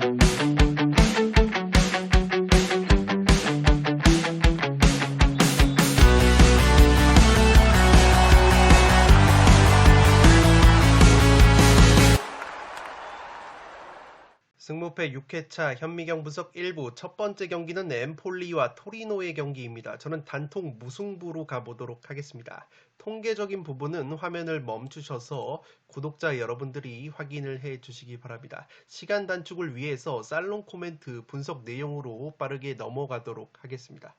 Thank you. 승무패 6회차 현미경 분석 1부 첫 번째 경기는 엠폴리와 토리노의 경기입니다. 저는 단통 무승부로 가보도록 하겠습니다. 통계적인 부분은 화면을 멈추셔서 구독자 여러분들이 확인을 해 주시기 바랍니다. 시간 단축을 위해서 살롱 코멘트 분석 내용으로 빠르게 넘어가도록 하겠습니다.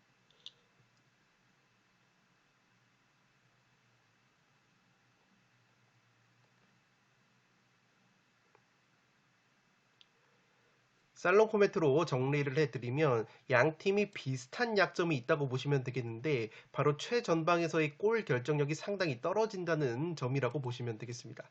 살롱 코멘트로 정리를 해드리면 양 팀이 비슷한 약점이 있다고 보시면 되겠는데 바로 최전방에서의 골 결정력이 상당히 떨어진다는 점이라고 보시면 되겠습니다.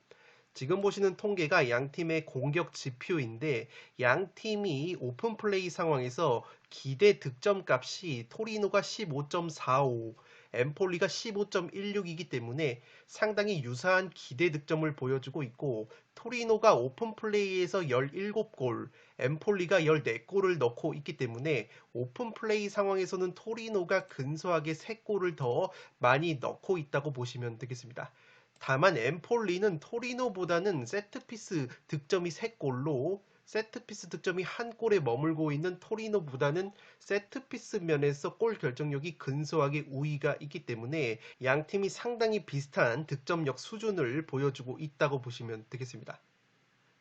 지금 보시는 통계가 양 팀의 공격 지표인데 양 팀이 오픈 플레이 상황에서 기대 득점 값이 토리노가 15.45, 엠폴리가 15.16이기 때문에 상당히 유사한 기대 득점을 보여주고 있고 토리노가 오픈 플레이에서 17골, 엠폴리가 14골을 넣고 있기 때문에 오픈 플레이 상황에서는 토리노가 근소하게 3골을 더 많이 넣고 있다고 보시면 되겠습니다. 다만 엠폴리는 토리노보다는 세트피스 득점이 3골로 세트피스 득점이 한 골에 머물고 있는 토리노보다는 세트피스 면에서 골 결정력이 근소하게 우위가 있기 때문에 양 팀이 상당히 비슷한 득점력 수준을 보여주고 있다고 보시면 되겠습니다.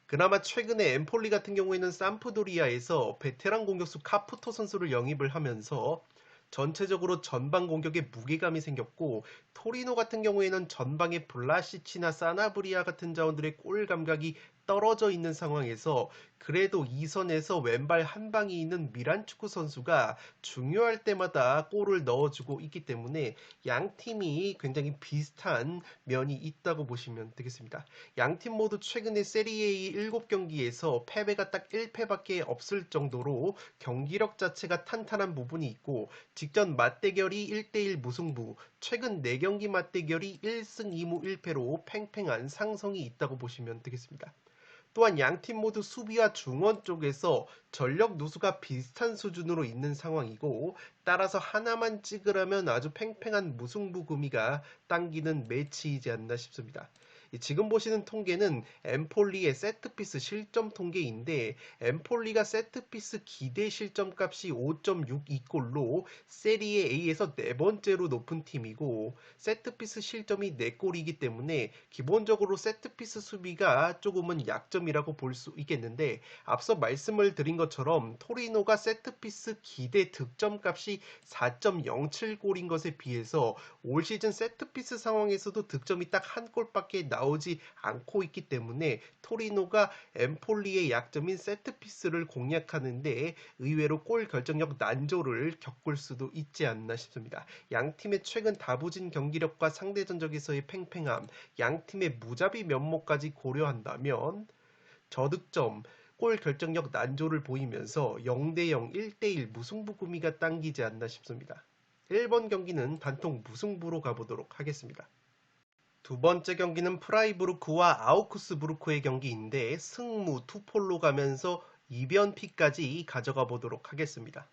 그나마 최근에 엠폴리 같은 경우에는 삼프도리아에서 베테랑 공격수 카푸토 선수를 영입을 하면서 전체적으로 전방 공격에 무게감이 생겼고 토리노 같은 경우에는 전방에 블라시치나 사나브리아 같은 자원들의 골 감각이 떨어져 있는 상황에서 그래도 이 선에서 왼발 한 방이 있는 미란 축구 선수가 중요할 때마다 골을 넣어주고 있기 때문에 양 팀이 굉장히 비슷한 면이 있다고 보시면 되겠습니다. 양 팀 모두 최근에 세리에이 7경기에서 패배가 딱 1패밖에 없을 정도로 경기력 자체가 탄탄한 부분이 있고 직전 맞대결이 1대1 무승부, 최근 4경기 맞대결이 1승 2무 1패로 팽팽한 상성이 있다고 보시면 되겠습니다. 또한 양 팀 모두 수비와 중원 쪽에서 전력 누수가 비슷한 수준으로 있는 상황이고 따라서 하나만 찍으라면 아주 팽팽한 무승부 구미가 당기는 매치이지 않나 싶습니다. 지금 보시는 통계는 엠폴리의 세트피스 실점 통계인데 엠폴리가 세트피스 기대 실점 값이 5.62골로 세리에 A에서 네 번째로 높은 팀이고 세트피스 실점이 4골이기 때문에 기본적으로 세트피스 수비가 조금은 약점이라고 볼 수 있겠는데 앞서 말씀을 드린 것처럼 토리노가 세트피스 기대 득점 값이 4.07골인 것에 비해서 올 시즌 세트피스 상황에서도 득점이 딱 한 골밖에 나오지 않고 있기 때문에 토리노가 엠폴리의 약점인 세트피스를 공략하는데 의외로 골 결정력 난조를 겪을 수도 있지 않나 싶습니다. 양 팀의 최근 다부진 경기력과 상대 전적에서의 팽팽함, 양 팀의 무자비 면모까지 고려한다면 저득점, 골 결정력 난조를 보이면서 0대0, 1대1 무승부 구미가 당기지 않나 싶습니다. 1번 경기는 단통 무승부로 가보도록 하겠습니다. 두 번째 경기는 프라이부르크와 아우쿠스부르크의 경기인데 승무 투폴로 가면서 이변피까지 가져가 보도록 하겠습니다.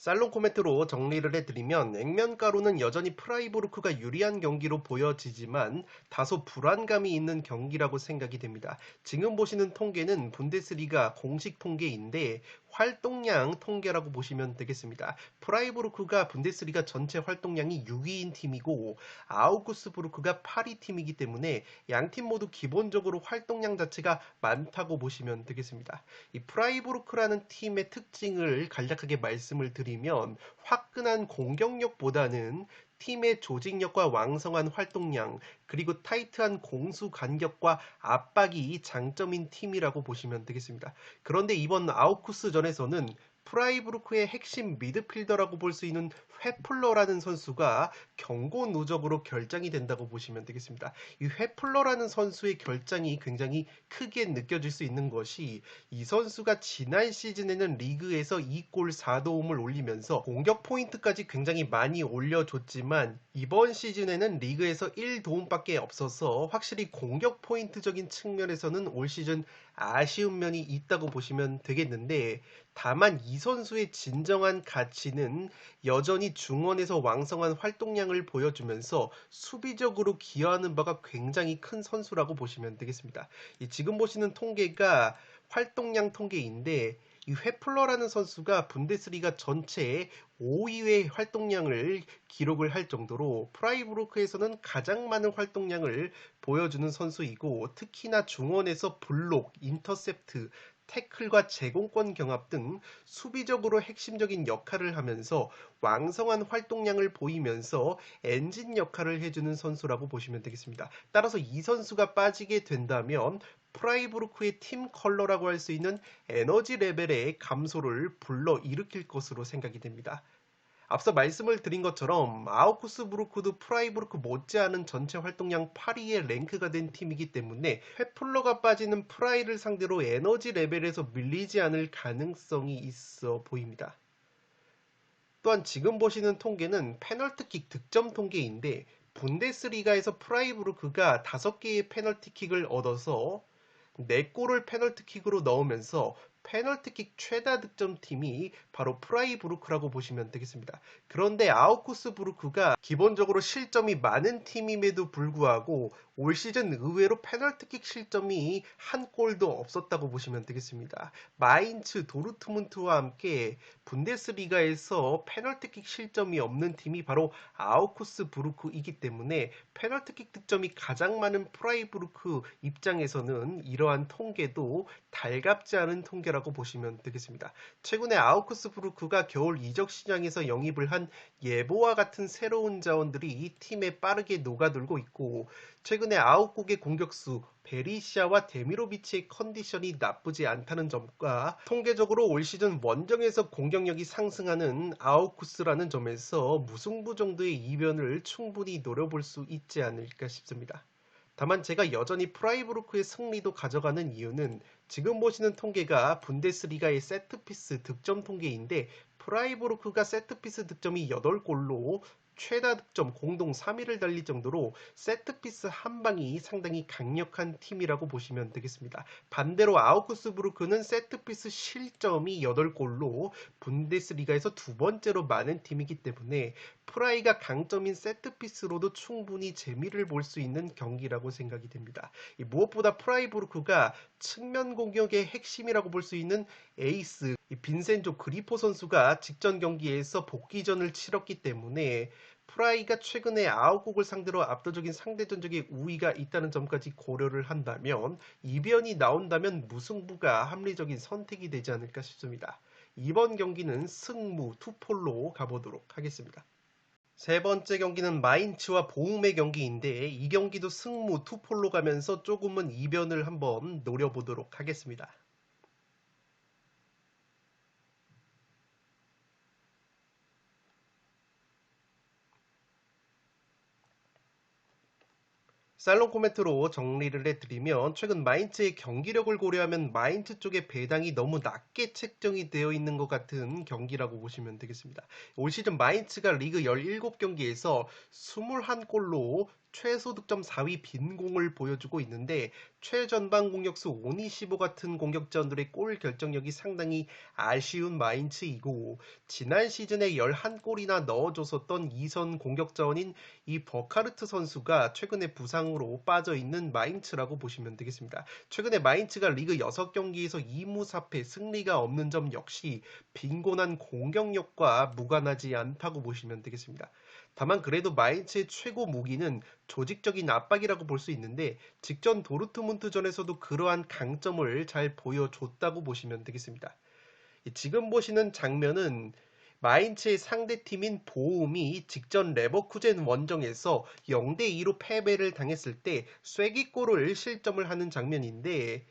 살롱 코멘트로 정리를 해드리면 액면가로는 여전히 프라이부르크가 유리한 경기로 보여지지만 다소 불안감이 있는 경기라고 생각이 됩니다. 지금 보시는 통계는 분데스리가 공식 통계인데 활동량 통계라고 보시면 되겠습니다. 프라이부르크가 분데스리가 전체 활동량이 6위인 팀이고 아우구스부르크가 8위 팀이기 때문에 양 팀 모두 기본적으로 활동량 자체가 많다고 보시면 되겠습니다. 이 프라이부르크라는 팀의 특징을 간략하게 말씀을 드리면 화끈한 공격력보다는 팀의 조직력과 왕성한 활동량, 그리고 타이트한 공수 간격과 압박이 장점인 팀이라고 보시면 되겠습니다. 그런데 이번 아우쿠스전에서는 프라이부르크의 핵심 미드필더라고 볼 수 있는 회플러라는 선수가 경고 누적으로 결장이 된다고 보시면 되겠습니다. 이 회플러라는 선수의 결장이 굉장히 크게 느껴질 수 있는 것이 이 선수가 지난 시즌에는 리그에서 2골 4도움을 올리면서 공격 포인트까지 굉장히 많이 올려줬지만 이번 시즌에는 리그에서 1도움밖에 없어서 확실히 공격 포인트적인 측면에서는 올 시즌 아쉬운 면이 있다고 보시면 되겠는데 다만 이 선수의 진정한 가치는 여전히 중원에서 왕성한 활동량을 보여주면서 수비적으로 기여하는 바가 굉장히 큰 선수라고 보시면 되겠습니다. 지금 보시는 통계가 활동량 통계인데 이 회플러라는 선수가 분데스리가 전체의 5위의 활동량을 기록을 할 정도로 프라이브루크에서는 가장 많은 활동량을 보여주는 선수이고 특히나 중원에서 블록, 인터셉트, 태클과 제공권 경합 등 수비적으로 핵심적인 역할을 하면서 왕성한 활동량을 보이면서 엔진 역할을 해주는 선수라고 보시면 되겠습니다. 따라서 이 선수가 빠지게 된다면 프라이브루크의 팀 컬러라고 할 수 있는 에너지 레벨의 감소를 불러 일으킬 것으로 생각이 됩니다. 앞서 말씀을 드린 것처럼 아우쿠스부르크도 프라이부르크 못지않은 전체 활동량 8위에 랭크가 된 팀이기 때문에 회플러가 빠지는 프라이를 상대로 에너지 레벨에서 밀리지 않을 가능성이 있어 보입니다. 또한 지금 보시는 통계는 페널티킥 득점 통계인데 분데스리가에서 프라이부르크가 5개의 페널티킥을 얻어서 4골을 페널티킥으로 넣으면서 페널티킥 최다 득점팀이 바로 프라이부르크라고 보시면 되겠습니다. 그런데 아우쿠스부르크가 기본적으로 실점이 많은 팀임에도 불구하고 올 시즌 의외로 페널티킥 실점이 한 골도 없었다고 보시면 되겠습니다. 마인츠, 도르트문트와 함께 분데스리가에서 페널티킥 실점이 없는 팀이 바로 아우쿠스 부르크이기 때문에 페널티킥 득점이 가장 많은 프라이부르크 입장에서는 이러한 통계도 달갑지 않은 통계라고 보시면 되겠습니다. 최근에 아우쿠스 부르크가 겨울 이적 시장에서 영입을 한 예보와 같은 새로운 자원들이 팀에 빠르게 녹아들고 있고 최근에 아홉곡의 공격수 베리시아와 데미로비치의 컨디션이 나쁘지 않다는 점과 통계적으로 올 시즌 원정에서 공격력이 상승하는 아우쿠스라는 점에서 무승부 정도의 이변을 충분히 노려볼 수 있지 않을까 싶습니다. 다만 제가 여전히 프라이브루크의 승리도 가져가는 이유는 지금 보시는 통계가 분데스리가의 세트피스 득점 통계인데 프라이브루크가 세트피스 득점이 8골로 최다 득점 공동 3위를 달릴 정도로 세트피스 한 방이 상당히 강력한 팀이라고 보시면 되겠습니다. 반대로 아우크스부르크는 세트피스 실점이 8골로 분데스리가에서 두 번째로 많은 팀이기 때문에 프라이가 강점인 세트피스로도 충분히 재미를 볼 수 있는 경기라고 생각이 됩니다. 무엇보다 프라이부르크가 측면 공격의 핵심이라고 볼 수 있는 에이스 빈센조 그리포 선수가 직전 경기에서 복귀전을 치렀기 때문에 프라이가 최근에 아웃곡을 상대로 압도적인 상대 전적인 우위가 있다는 점까지 고려를 한다면 이변이 나온다면 무승부가 합리적인 선택이 되지 않을까 싶습니다. 이번 경기는 승무 투폴로 가보도록 하겠습니다. 세 번째 경기는 마인츠와 보움의 경기인데 이 경기도 승무 투폴로 가면서 조금은 이변을 한번 노려보도록 하겠습니다. 살롱 코멘트로 정리를 해드리면 최근 마인츠의 경기력을 고려하면 마인츠 쪽의 배당이 너무 낮게 책정이 되어 있는 것 같은 경기라고 보시면 되겠습니다. 올 시즌 마인츠가 리그 17경기에서 21골로 최소 득점 4위 빈공을 보여주고 있는데 최전방 공격수 오니시보 같은 공격자들의 골 결정력이 상당히 아쉬운 마인츠이고 지난 시즌에 11골이나 넣어줬었던 2선 공격자원인 이 버카르트 선수가 최근에 부상으로 빠져있는 마인츠라고 보시면 되겠습니다. 최근에 마인츠가 리그 6경기에서 2무 4패 승리가 없는 점 역시 빈곤한 공격력과 무관하지 않다고 보시면 되겠습니다. 다만 그래도 마인츠의 최고 무기는 조직적인 압박이라고 볼 수 있는데 직전 도르트문트전에서도 그러한 강점을 잘 보여줬다고 보시면 되겠습니다. 지금 보시는 장면은 마인츠의 상대팀인 보움이 직전 레버쿠젠 원정에서 0대2로 패배를 당했을 때 쐐기골을 실점을 하는 장면인데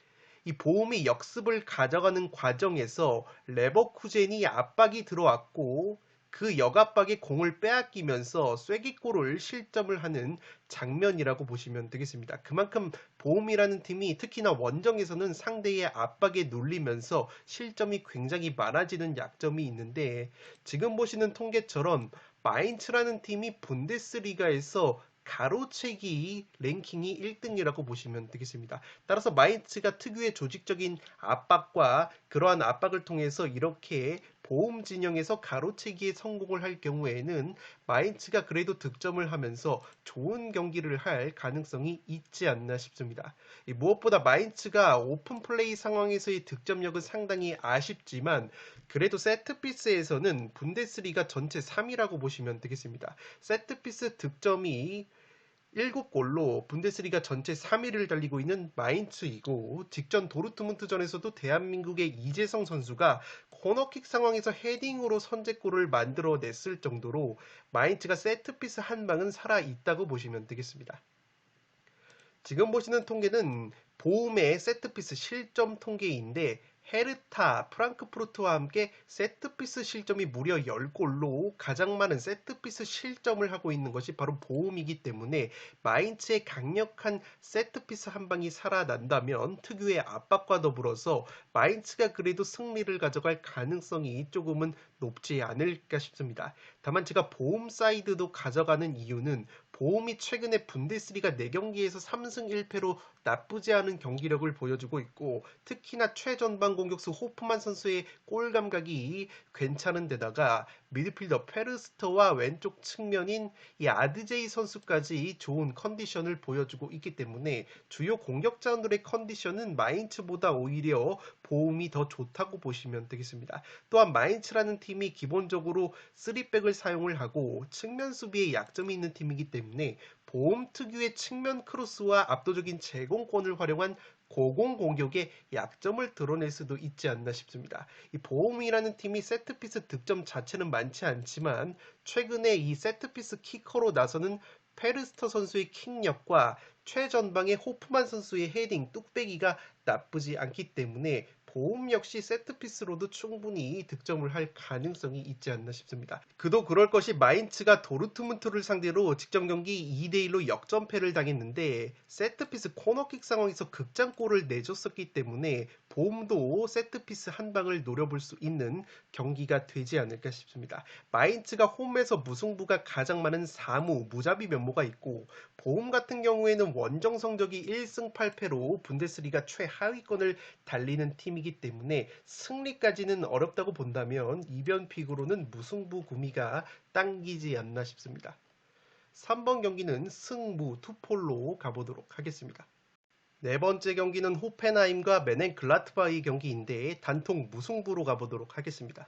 이 보험이 역습을 가져가는 과정에서 레버쿠젠이 압박이 들어왔고 그 역압박에 공을 빼앗기면서 쐐기골을 실점을 하는 장면이라고 보시면 되겠습니다. 그만큼 보험이라는 팀이 특히나 원정에서는 상대의 압박에 눌리면서 실점이 굉장히 많아지는 약점이 있는데 지금 보시는 통계처럼 마인츠라는 팀이 분데스리가에서 가로채기 랭킹이 1등이라고 보시면 되겠습니다. 따라서 마인츠가 특유의 조직적인 압박과 그러한 압박을 통해서 이렇게 보험 진영에서 가로채기에 성공을 할 경우에는 마인츠가 그래도 득점을 하면서 좋은 경기를 할 가능성이 있지 않나 싶습니다. 무엇보다 마인츠가 오픈 플레이 상황에서의 득점력은 상당히 아쉽지만 그래도 세트피스에서는 분데스리가 전체 3위라고 보시면 되겠습니다. 세트피스 득점이 7골로 분데스리가 전체 3위를 달리고 있는 마인츠이고 직전 도르트문트전에서도 대한민국의 이재성 선수가 코너킥 상황에서 헤딩으로 선제골을 만들어냈을 정도로 마인츠가 세트피스 한 방은 살아 있다고 보시면 되겠습니다. 지금 보시는 통계는 보움의 세트피스 실점 통계인데 헤르타, 프랑크푸르트와 함께 세트피스 실점이 무려 10골로 가장 많은 세트피스 실점을 하고 있는 것이 바로 보험이기 때문에 마인츠의 강력한 세트피스 한 방이 살아난다면 특유의 압박과 더불어서 마인츠가 그래도 승리를 가져갈 가능성이 조금은 높지 않을까 싶습니다. 다만 제가 보험 사이드도 가져가는 이유는 보험이 최근에 분데스리가 4경기에서 3승 1패로 나쁘지 않은 경기력을 보여주고 있고 특히나 최전방 공격수 호프만 선수의 골 감각이 괜찮은 데다가 미드필더 페르스터와 왼쪽 측면인 이 아드제이 선수까지 좋은 컨디션을 보여주고 있기 때문에 주요 공격자들의 컨디션은 마인츠보다 오히려 보험이 더 좋다고 보시면 되겠습니다. 또한 마인츠라는 팀이 기본적으로 3백을 사용을 하고 측면 수비에 약점이 있는 팀이기 때문에 보험 특유의 측면 크로스와 압도적인 제공권을 활용한 고공 공격의 약점을 드러낼 수도 있지 않나 싶습니다. 이 보험이라는 팀이 세트피스 득점 자체는 많지 않지만 최근에 이 세트피스 키커로 나서는 페르스터 선수의 킥력과 최전방의 호프만 선수의 헤딩 뚝배기가 나쁘지 않기 때문에 보험 역시 세트피스로도 충분히 득점을 할 가능성이 있지 않나 싶습니다. 그도 그럴 것이 마인츠가 도르트문트를 상대로 직전 경기 2대1로 역전패를 당했는데 세트피스 코너킥 상황에서 극장골을 내줬었기 때문에 보험도 세트피스 한 방을 노려볼 수 있는 경기가 되지 않을까 싶습니다. 마인츠가 홈에서 무승부가 가장 많은 4무 무자비 면모가 있고 보험 같은 경우에는 원정 성적이 1승 8패로 분데스리가 최하위권을 달리는 팀이 기 때문에 승리까지는 어렵다고 본다면 이변픽으로는 무승부 구미가 당기지 않나 싶습니다. 3번 경기는 승무 투폴로 가보도록 하겠습니다. 네 번째 경기는 호펜하임과 메넨 글라트바이 경기인데 단통 무승부로 가보도록 하겠습니다.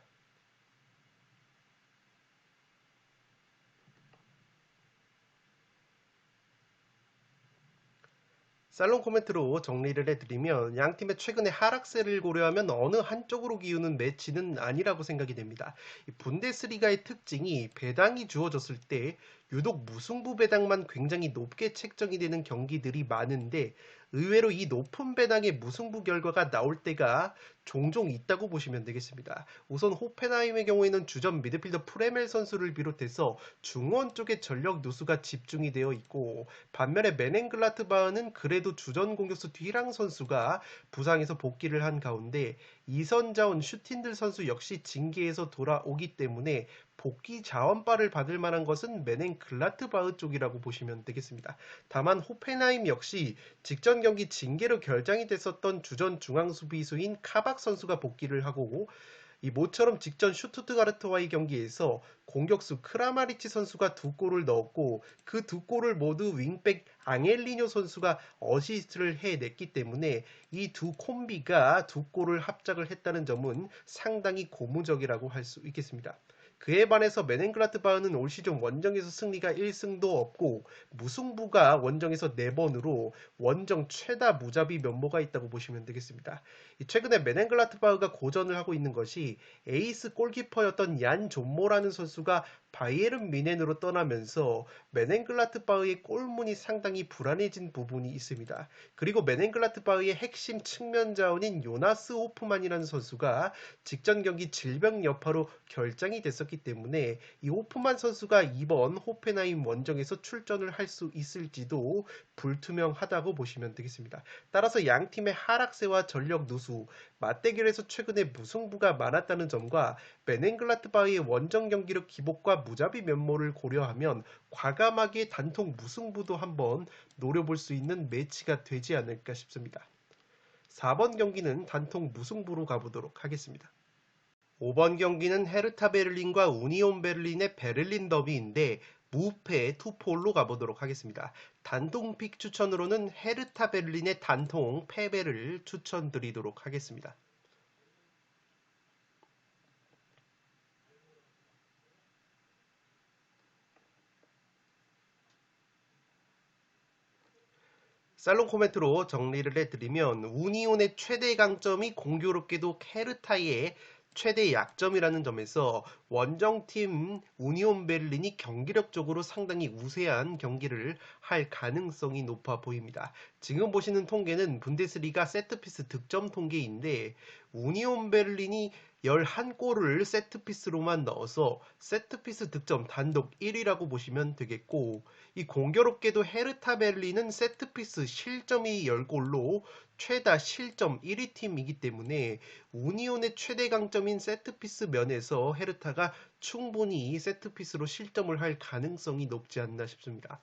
살롱 코멘트로 정리를 해드리면 양 팀의 최근의 하락세를 고려하면 어느 한쪽으로 기우는 매치는 아니라고 생각이 됩니다. 분데스리가의 특징이 배당이 주어졌을 때 유독 무승부 배당만 굉장히 높게 책정이 되는 경기들이 많은데 의외로 이 높은 배당의 무승부 결과가 나올 때가 종종 있다고 보시면 되겠습니다. 우선 호펜하임의 경우에는 주전 미드필더 프레멜 선수를 비롯해서 중원 쪽에 전력 누수가 집중이 되어 있고 반면에 메넨글라트바흐는 그래도 주전 공격수 뒤랑 선수가 부상에서 복귀를 한 가운데 이선자원 슈틴들 선수 역시 징계에서 돌아오기 때문에 복귀 자원바를 받을 만한 것은 메넨 글라트바흐 쪽이라고 보시면 되겠습니다. 다만 호펜하임 역시 직전 경기 징계로 결장이 됐었던 주전 중앙 수비수인 카박 선수가 복귀를 하고 이 모처럼 직전 슈투트가르트와의 경기에서 공격수 크라마리치 선수가 두 골을 넣었고 그 두 골을 모두 윙백 앙헬리뇨 선수가 어시스트를 해냈기 때문에 이 두 콤비가 두 골을 합작을 했다는 점은 상당히 고무적이라고 할 수 있겠습니다. 그에 반해서 메넨글라트바흐는 올 시즌 원정에서 승리가 1승도 없고 무승부가 원정에서 4번으로 원정 최다 무자비 면모가 있다고 보시면 되겠습니다. 최근에 메넨글라트바흐가 고전을 하고 있는 것이 에이스 골키퍼였던 얀 존모라는 선수가 바이에른 미넨으로 떠나면서 메넨글라트바흐의 골문이 상당히 불안해진 부분이 있습니다. 그리고 메넨글라트바흐의 핵심 측면 자원인 요나스 호프만이라는 선수가 직전 경기 질병 여파로 결장이 됐었기 때문에 이 호프만 선수가 이번 호펜하임 원정에서 출전을 할 수 있을지도 불투명하다고 보시면 되겠습니다. 따라서 양 팀의 하락세와 전력 누수, 맞대결에서 최근에 무승부가 많았다는 점과 메넨글라트바흐의 원정 경기력 기복과 무자비 면모를 고려하면 과감하게 단통 무승부도 한번 노려볼 수 있는 매치가 되지 않을까 싶습니다. 4번 경기는 단통 무승부로 가보도록 하겠습니다. 5번 경기는 헤르타 베를린과 우니온 베를린의 베를린 더비인데 무패 투폴로 가보도록 하겠습니다. 단통 픽 추천으로는 헤르타 베를린의 단통 패배를 추천드리도록 하겠습니다. 살롱 코멘트로 정리를 해드리면 우니온의 최대 강점이 공교롭게도 케르타의 최대 약점이라는 점에서 원정팀 우니온 베를린이 경기력적으로 상당히 우세한 경기를 할 가능성이 높아 보입니다. 지금 보시는 통계는 분데스리가 세트피스 득점 통계인데 우니온 베를린이 11골을 세트피스로만 넣어서 세트피스 득점 단독 1위라고 보시면 되겠고 이 공교롭게도 헤르타 베를린은 세트피스 실점이 10골로 최다 실점 1위 팀이기 때문에 우니온의 최대 강점인 세트피스 면에서 헤르타가 충분히 세트피스로 실점을 할 가능성이 높지 않나 싶습니다.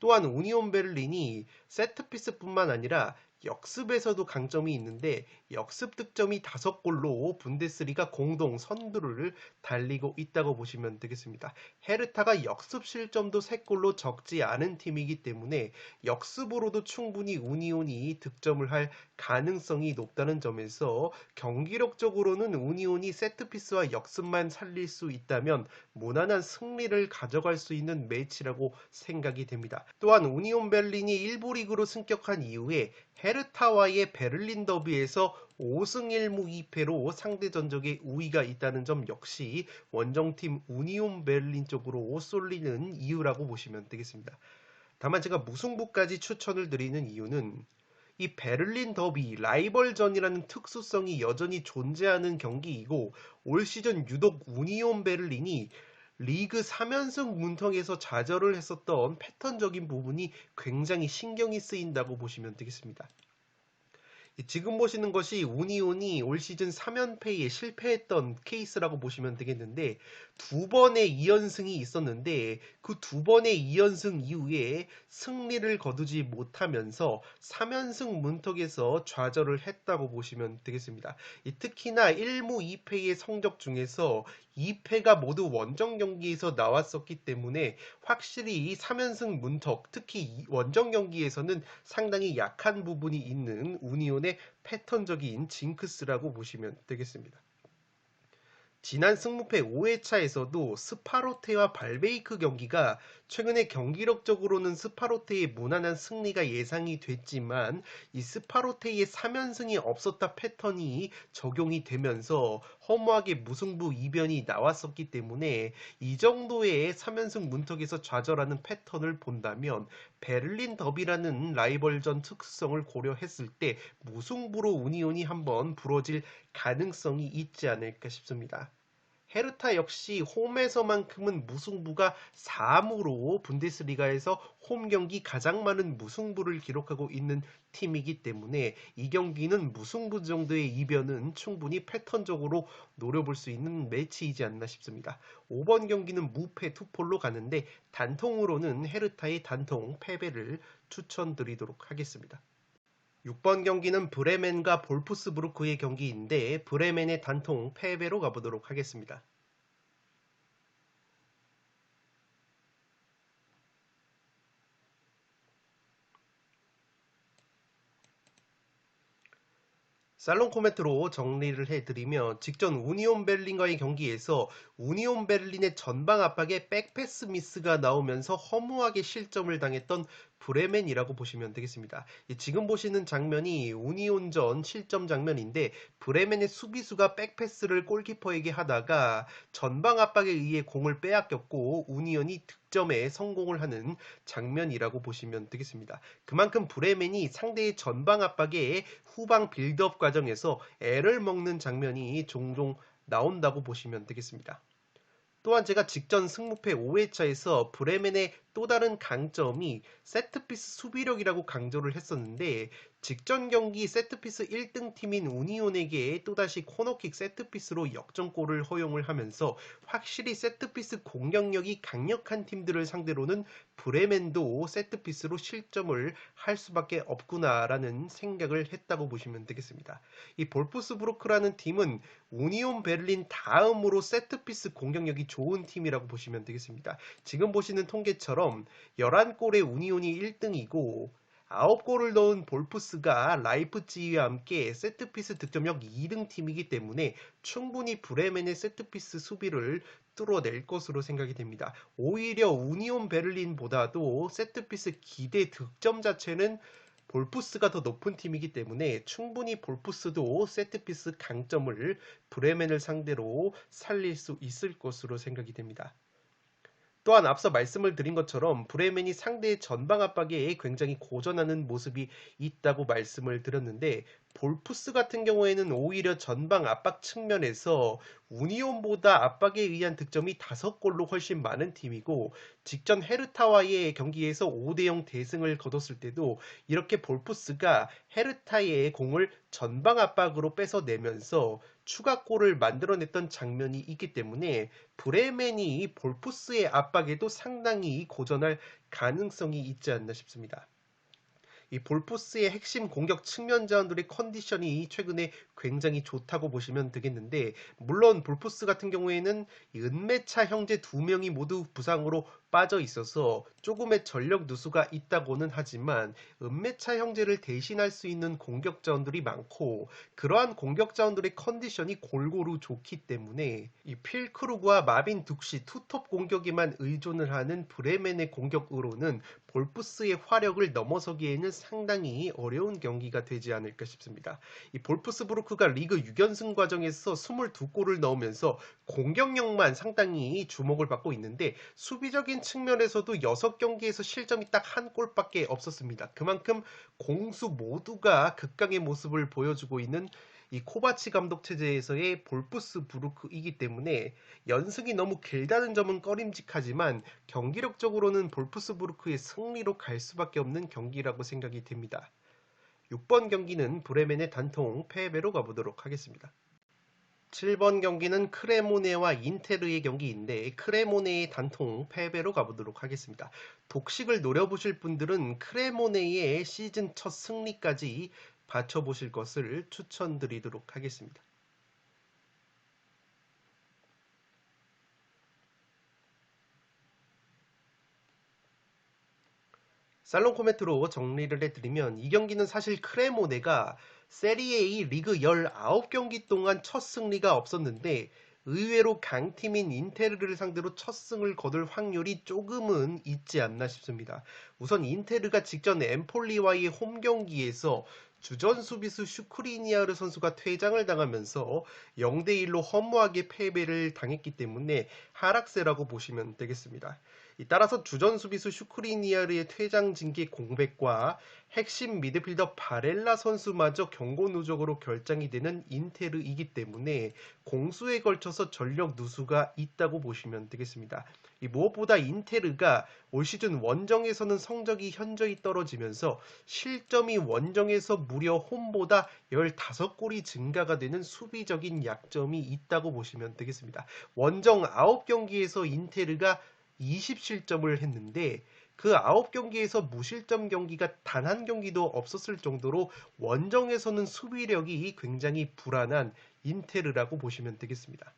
또한 우니온 베를린이 세트피스뿐만 아니라 역습에서도 강점이 있는데 역습 득점이 5골로 분데스리가 공동 선두를 달리고 있다고 보시면 되겠습니다. 헤르타가 역습 실점도 3골로 적지 않은 팀이기 때문에 역습으로도 충분히 우니온이 득점을 할 가능성이 높다는 점에서 경기력적으로는 우니온이 세트피스와 역습만 살릴 수 있다면 무난한 승리를 가져갈 수 있는 매치라고 생각이 됩니다. 또한 우니온 벨린이 1부 리그로 승격한 이후에 헤르타와의 베를린 더비에서 5승 1무 2패로 상대 전적에 우위가 있다는 점 역시 원정팀 우니온 베를린 쪽으로 쏠리는 이유라고 보시면 되겠습니다. 다만 제가 무승부까지 추천을 드리는 이유는 이 베를린 더비 라이벌전이라는 특수성이 여전히 존재하는 경기이고 올 시즌 유독 우니온 베를린이 리그 3연승 문턱에서 좌절을 했었던 패턴적인 부분이 굉장히 신경이 쓰인다고 보시면 되겠습니다. 지금 보시는 것이 우니온이 올 시즌 3연패에 실패했던 케이스라고 보시면 되겠는데 두 번의 2연승이 있었는데 그 두 번의 2연승 이후에 승리를 거두지 못하면서 3연승 문턱에서 좌절을 했다고 보시면 되겠습니다. 특히나 1무 2패의 성적 중에서 2패가 모두 원정 경기에서 나왔었기 때문에 확실히 3연승 문턱, 특히 원정 경기에서는 상당히 약한 부분이 있는 우니온의 패턴적인 징크스라고 보시면 되겠습니다. 지난 승무패 5회차에서도 스파로테와 발베이크 경기가 최근에 경기력적으로는 스파로테의 무난한 승리가 예상이 됐지만 이 스파로테의 3연승이 없었다 패턴이 적용이 되면서 허무하게 무승부 이변이 나왔었기 때문에 이 정도의 3연승 문턱에서 좌절하는 패턴을 본다면 베를린 더비라는 라이벌전 특성을 고려했을 때 무승부로 우니온이 한번 부러질 가능성이 있지 않을까 싶습니다. 헤르타 역시 홈에서만큼은 무승부가 4무로 분데스리가에서 홈 경기 가장 많은 무승부를 기록하고 있는 팀이기 때문에 이 경기는 무승부 정도의 이변은 충분히 패턴적으로 노려볼 수 있는 매치이지 않나 싶습니다. 5번 경기는 무패 투폴로 가는데 단통으로는 헤르타의 단통 패배를 추천드리도록 하겠습니다. 6번 경기는 브레멘과 볼프스부르크의 경기인데 브레멘의 단통 패배로 가보도록 하겠습니다. 살롱 코멘트로 정리를 해드리면 직전 우니온 베를린과의 경기에서 우니온 베를린의 전방 압박에 백패스 미스가 나오면서 허무하게 실점을 당했던 브레멘이라고 보시면 되겠습니다. 지금 보시는 장면이 우니온전 실점 장면인데 브레멘의 수비수가 백패스를 골키퍼에게 하다가 전방 압박에 의해 공을 빼앗겼고 우니온이 득점에 성공을 하는 장면이라고 보시면 되겠습니다. 그만큼 브레멘이 상대의 전방 압박에 후방 빌드업 과정에서 애를 먹는 장면이 종종 나온다고 보시면 되겠습니다. 또한 제가 직전 승무패 5회차에서 브레멘의 또 다른 강점이 세트피스 수비력이라고 강조를 했었는데 직전 경기 세트피스 1등 팀인 우니온에게 또다시 코너킥 세트피스로 역전골을 허용을 하면서 확실히 세트피스 공격력이 강력한 팀들을 상대로는 브레멘도 세트피스로 실점을 할 수밖에 없구나라는 생각을 했다고 보시면 되겠습니다. 이 볼프스부르크라는 팀은 우니온 베를린 다음으로 세트피스 공격력이 좋은 팀이라고 보시면 되겠습니다. 지금 보시는 통계처럼 11골의 우니온이 1등이고 9골을 넣은 볼프스가 라이프치히와 함께 세트피스 득점력 2등 팀이기 때문에 충분히 브레멘의 세트피스 수비를 뚫어낼 것으로 생각이 됩니다. 오히려 우니온 베를린보다도 세트피스 기대 득점 자체는 볼푸스가 더 높은 팀이기 때문에 충분히 볼푸스도 세트피스 강점을 브레멘을 상대로 살릴 수 있을 것으로 생각이 됩니다. 또한 앞서 말씀을 드린 것처럼 브레멘이 상대의 전방 압박에 굉장히 고전하는 모습이 있다고 말씀을 드렸는데 볼푸스 같은 경우에는 오히려 전방 압박 측면에서 우니온보다 압박에 의한 득점이 5골로 훨씬 많은 팀이고 직전 헤르타와의 경기에서 5대0 대승을 거뒀을 때도 이렇게 볼푸스가 헤르타의 공을 전방 압박으로 뺏어내면서 추가골을 만들어냈던 장면이 있기 때문에 브레멘이 볼푸스의 압박에도 상당히 고전할 가능성이 있지 않나 싶습니다. 이 볼포스의 핵심 공격 측면 자원들의 컨디션이 최근에 굉장히 좋다고 보시면 되겠는데 물론 볼포스 같은 경우에는 은메차 형제 두 명이 모두 부상으로 빠져 있어서 조금의 전력 누수가 있다고는 하지만 은메차 형제를 대신할 수 있는 공격 자원들이 많고 그러한 공격 자원들의 컨디션이 골고루 좋기 때문에 이 필크루그와 마빈 둑시 투톱 공격에만 의존을 하는 브레멘의 공격으로는 볼푸스의 화력을 넘어서기에는 상당히 어려운 경기가 되지 않을까 싶습니다. 이 볼프스부르크 가 리그 6연승 과정에서 22골을 넣으면서 공격력만 상당히 주목을 받고 있는데 수비적인 측면에서도 6경기에서 실점이 딱 한 골밖에 없었습니다. 그만큼 공수 모두가 극강의 모습을 보여주고 있는 이 코바치 감독 체제에서의 볼프스 부르크이기 때문에 연승이 너무 길다는 점은 꺼림직하지만 경기력적으로는 볼프스 부르크의 승리로 갈 수밖에 없는 경기라고 생각이 됩니다. 6번 경기는 브레멘의 단통 패배로 가보도록 하겠습니다. 7번 경기는 크레모네와 인테르의 경기인데 크레모네의 단통 패배로 가보도록 하겠습니다. 독식을 노려보실 분들은 크레모네의 시즌 첫 승리까지 받쳐보실 것을 추천드리도록 하겠습니다. 살롱 코멘트로 정리를 해드리면 이 경기는 사실 크레모네가 세리에이 리그 19경기 동안 첫 승리가 없었는데 의외로 강팀인 인테르를 상대로 첫 승을 거둘 확률이 조금은 있지 않나 싶습니다. 우선 인테르가 직전 엠폴리와의 홈 경기에서 주전 수비수 슈크리니아르 선수가 퇴장을 당하면서 0대1로 허무하게 패배를 당했기 때문에 하락세라고 보시면 되겠습니다. 따라서 주전 수비수 슈크리니아르의 퇴장 징계 공백과 핵심 미드필더 바렐라 선수마저 경고 누적으로 결장이 되는 인테르이기 때문에 공수에 걸쳐서 전력 누수가 있다고 보시면 되겠습니다. 무엇보다 인테르가 올 시즌 원정에서는 성적이 현저히 떨어지면서 실점이 원정에서 무려 홈보다 15골이 증가가 되는 수비적인 약점이 있다고 보시면 되겠습니다. 원정 9경기에서 인테르가 20실점을 했는데 그 9경기에서 무실점 경기가 단 한 경기도 없었을 정도로 원정에서는 수비력이 굉장히 불안한 인테르라고 보시면 되겠습니다.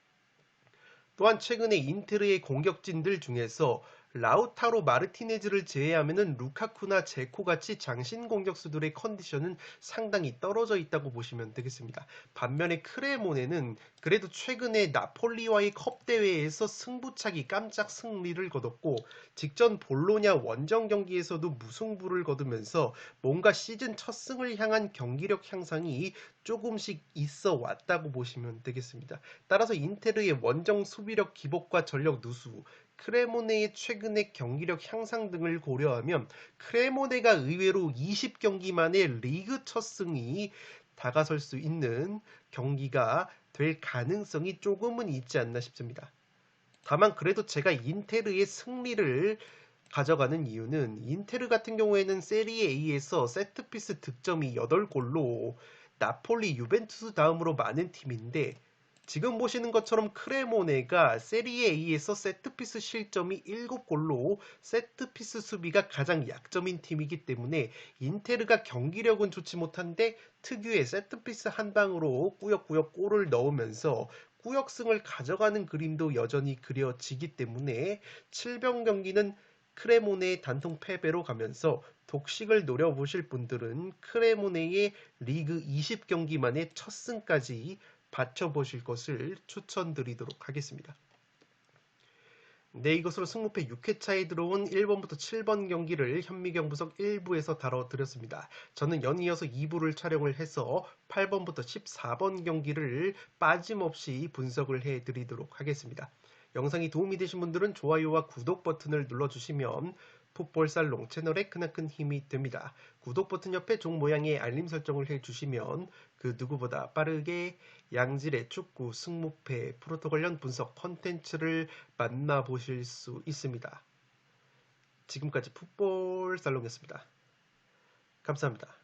또한 최근에 인테르의 공격진들 중에서 라우타로 마르티네즈를 제외하면은 루카쿠나 제코 같이 장신 공격수들의 컨디션은 상당히 떨어져 있다고 보시면 되겠습니다. 반면에 크레모네는 그래도 최근에 나폴리와의 컵 대회에서 승부차기 깜짝 승리를 거뒀고 직전 볼로냐 원정 경기에서도 무승부를 거두면서 뭔가 시즌 첫 승을 향한 경기력 향상이 조금씩 있어 왔다고 보시면 되겠습니다. 따라서 인테르의 원정 수비력 기복과 전력 누수, 크레모네의 최근의 경기력 향상 등을 고려하면 크레모네가 의외로 20경기 만에 리그 첫 승이 다가설 수 있는 경기가 될 가능성이 조금은 있지 않나 싶습니다. 다만 그래도 제가 인테르의 승리를 가져가는 이유는 인테르 같은 경우에는 세리에 A에서 세트피스 득점이 8골로 나폴리, 유벤투스 다음으로 많은 팀인데 지금 보시는 것처럼 크레모네가 세리에 A에서 세트피스 실점이 7골로 세트피스 수비가 가장 약점인 팀이기 때문에 인테르가 경기력은 좋지 못한데 특유의 세트피스 한 방으로 꾸역꾸역 골을 넣으면서 꾸역승을 가져가는 그림도 여전히 그려지기 때문에 7병 경기는 크레모네의 단통 패배로 가면서 독식을 노려보실 분들은 크레모네의 리그 20경기 만에 첫 승까지 받쳐보실 것을 추천드리도록 하겠습니다. 네, 이것으로 승무패 6회차에 들어온 1번부터 7번 경기를 현미경 부석 1부에서 다뤄드렸습니다. 저는 연이어서 2부를 촬영을 해서 8번부터 14번 경기를 빠짐없이 분석을 해드리도록 하겠습니다. 영상이 도움이 되신 분들은 좋아요와 구독 버튼을 눌러주시면 풋볼살 롱 채널에 크나큰 힘이 됩니다. 구독 버튼 옆에 종 모양의 알림 설정을 해주시면 그 누구보다 빠르게 양질의 축구 승무패 프로토 관련 분석 컨텐츠를 만나보실 수 있습니다. 지금까지 풋볼살롱이었습니다. 감사합니다.